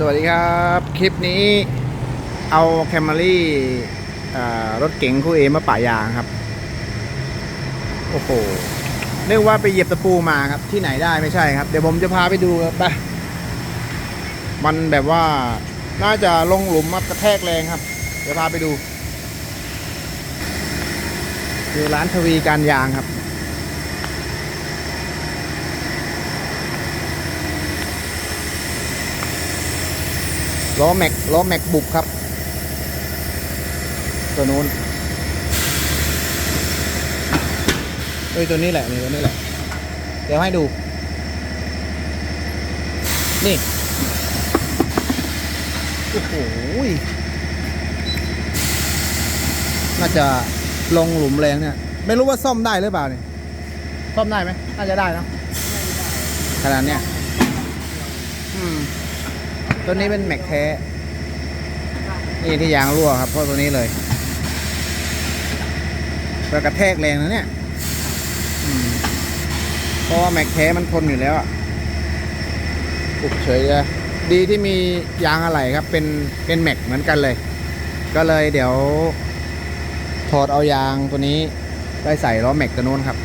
สวัสดีครับ คลิปนี้เอาแคมรี่รถเก๋งคู่เอมาป่ายางครับ โอ้โหเรียกว่าไปเหยียบตะปูมาครับ ที่ไหนได้ไม่ใช่ครับ เดี๋ยวผมจะพาไปดูครับไปมันแบบว่าน่าจะลงหลุมมากระแทกแรงครับ เดี๋ยวพาไปดูคือร้านทวีการยางครับ ล้อแม็กล้อแม็กบุกครับ ตัวนู้นเอ้ยตัวนี้แหละนี่ตัวนี้แหละ เดี๋ยวให้ดู นี่โอ้โหยน่าจะลงหลุมแรงเนี่ย ไม่รู้ว่าซ่อมได้หรือเปล่าเนี่ยซ่อมได้ไหมน่าจะได้เนอะขนาดเนี้ยอืม ตัวนี้เป็นแม็กแท้ นี่ที่ยางรั่วครับ เพราะตัวนี้เลยแล้วกระแทกแรงนะเนี่ยเพราะว่าแม็กแท้มันทนอยู่แล้วอะปุกเฉยเลยดีที่มียางอะไหล่ครับ เป็นเป็นแม็กเหมือนกันเลย ก็เลยเดี๋ยว ถอดเอายางตัวนี้ได้ใส่ล้อแม็กตัวนู้นครับ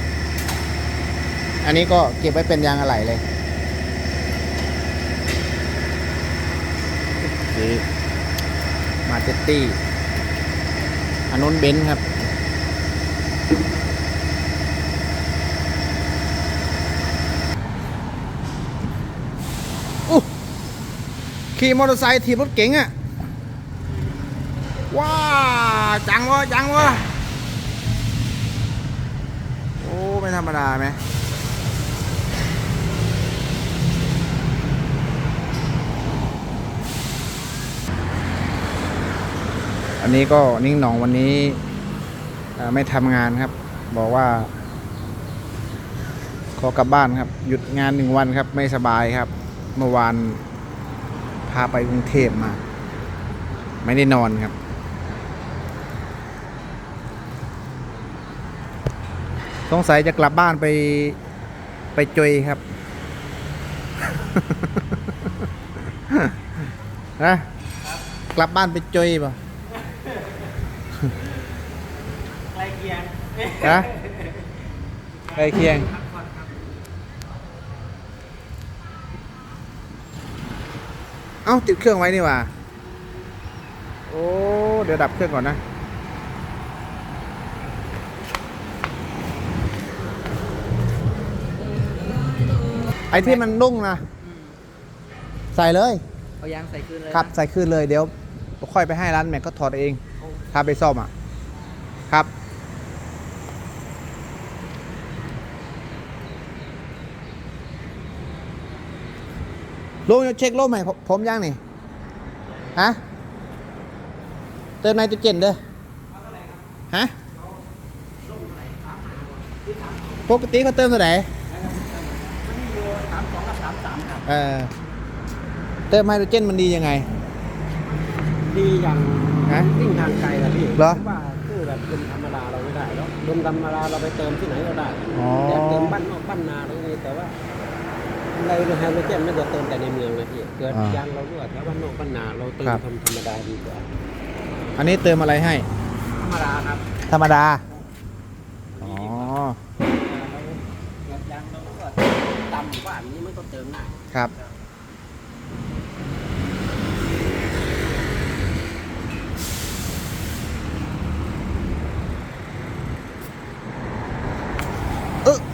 อันนี้ก็เก็บไว้เป็นยางอะไหล่เลย นี่มาเตตี้อันนู้นเบนซ์ครับอู้ขี่มอเตอร์ไซค์ถีบรถเก๋งอะว้า จังวะจังวะโอ้ ไม่ธรรมดาไหม อันนี้ก็นิ่งหนองวันนี้ไม่ทำงานครับ บอกว่า ขอกลับบ้านครับ หยุดงานหนึ่งวันครับ ไม่สบายครับ เมื่อวานพาไปกรุงเทพมา ไม่ได้นอนครับ สงสัยจะกลับบ้านไปไปจอยครับนะกลับบ้านไปจอยป่ะ ใกล้เคียงนะใกล้เคียงเอ้าติดเครื่องไว้นี่หว่าโอ้เดี๋ยวดับเครื่องก่อนนะไอ้ที่มันนุ่งนะใส่เลย เอายางใส่คืนเลยครับ ใส่ขึ้นเลยเดี๋ยวค่อยไปให้ร้านแม็กก็ถอดเอง ถ้าไปซ่อมอะครับ ลุงจะเช็คลมไหมผมผมยังนี่ฮะเติมไนโตรเจนเด้อฮะปกติเขาเติมเท่าไหร่เออเติมไฮโดรเจนมันดียังไง ดีอย่าง ฮะวิ่งทางไกลนะพี่เหรอ ว่าคือแบบลมธรรมดาเราไม่ได้แล้วลมธรรมดาเราไปเติมที่ไหนก็ได้อ๋อ แต่เติมบ้านนอกบ้านนาเราไม่แต่ว่าอะไรไฮโดรเจนไม่จะเติมแต่ในเมืองนะพี่เกิดอ่ายยางเรารั่วแถวบ้านนอกบ้านนาเราเติมครับทำธรรมดาดีกว่าอันนี้เติมอะไรให้ ธรรมดาครับธรรมดา อ๋อเราเกิดยางเราก็ต่ำกว่านี้มันก็เติมง่ายครับเออ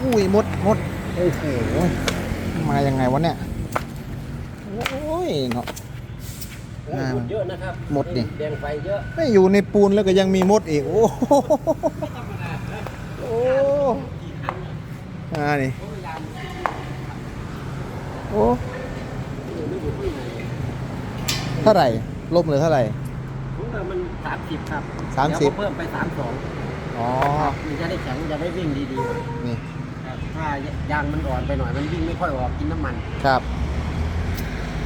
อุ้ยมดมดโอ้โหมายังไงวะเนี่ยโอ้ยเนาะโอ้ยอ่าหมดเยอะนะครับหมดนี่แดงไฟเยอะไม่อยู่ในปูนแล้วก็ยังมีมดอีกโอ้โหโอ้อ่านี่โอ้เท่าไหร่ลมเหลือเท่าไหร่ผมเติมมันสามสิบครับสามสิบเดี๋ยวเพิ่มไปสามสองอ๋อมันจะได้แข็งจะได้วิ่งดีนี่ๆครับ ถ้ายางมันอ่อนไปหน่อยมันวิ่งไม่ค่อยออกกินน้ำมันครับ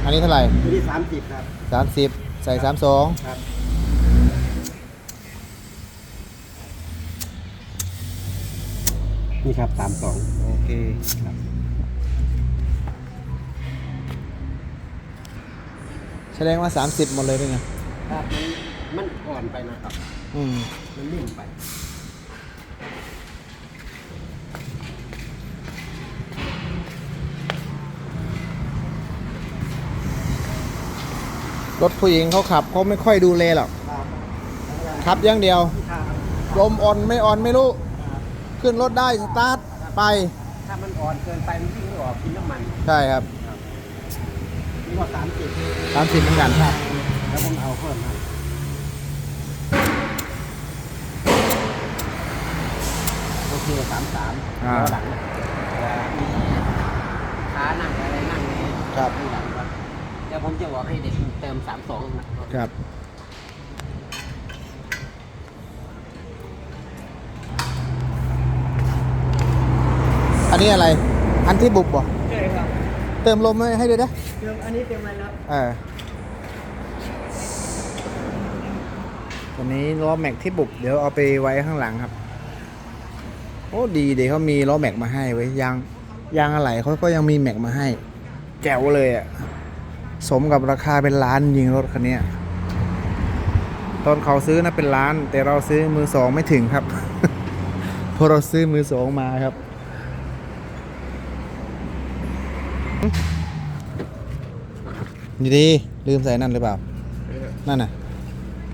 อันนี้เท่าไหร่ตัวนี้สามสิบครับ สามสิบใส่สามสองครับ นี่ครับสามสองโอเคครับดงว่า30หมดเลยด้วยไงครับมันมันอ่อนไปนะครับ อืม มันนิ่มไป รถผู้หญิงเขาขับเขาไม่ค่อยดูแลหรอกครับขับอย่างเดียวถ้าลมอ่อนไม่อ่อนไม่รู้ ขึ้นรถได้สตาร์ทไป ถ้ามันอ่อนเกินไปมันวิ่งไม่ออกกินน้ำมัน ใช่ครับนี่ว่าสามสิบตามสิบเหมือนกันครับแล้วผมเอาเพิ่มให้โอเคสามสามอ่าแล้วหลังเวลามีขานั่งอะไรนั่งในครับข้างหลังครับเดี๋ยวผมจะบอกให้เด็กเติ มสามสองนะครับครับ อันนี้อะไร อันที่บุบบ่ใช่ครับ เติมลมให้ให้ด้วยนะเติมอันนี้เติมอะไรแล้วเออตัวนี้ล้อแม็กที่บุบเดี๋ยวเอาไปไว้ข้างหลังครับ โอ้ดีเดี๋ยวเขามีล้อแม็กมาให้ไว้ยยางยางอะไรเขาก็ยังมีแม็กมาให้ แจ๋วเลยอะ่ะ สมกับราคาเป็นล้านยิงรถคันเนี้ยตอนเขาซื้อนะเป็นล้าน แต่เราซื้อมือสองไม่ถึงครับเพราะเราซื้อมือสองมาครับดีดีลืมใส่นั่นหรือเปล่า นั่นน่ะ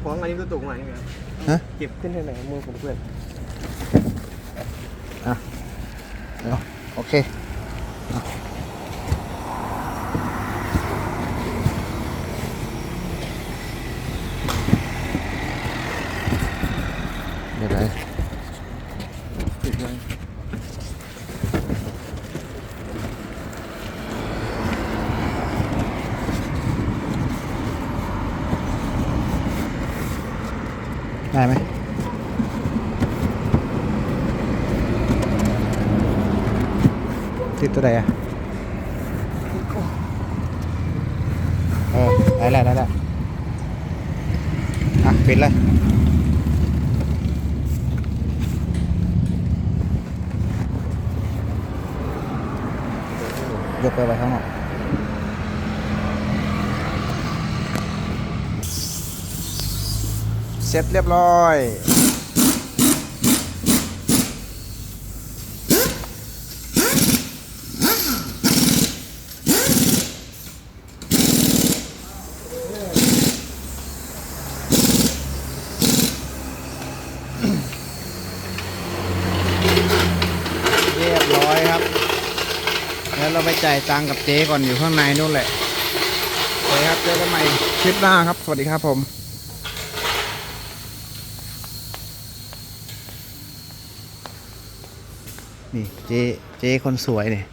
ของอันนี้ก็ตกมาใช่ไหมครับฮะเก็บขึ้นที่ไหนมือผมเพื่อนอะเอาโอเคเอาเดี๋ยวไหน ติดเลย ได้ไหมติดตัวใดอะเออได้แล้วได้แล้วอะปิดเลยยกไปไว้ข้างนอก เสร็จเรียบร้อย เรียบร้อยครับ แล้วเราไปจ่ายตังกับเจ๊ก่อนอยู่ข้างในนู่นแหละโอเคครับ เจอกันใหม่คลิปหน้าครับ สวัสดีครับผม นี่เจ๊เจ๊คนสวยเนี่ย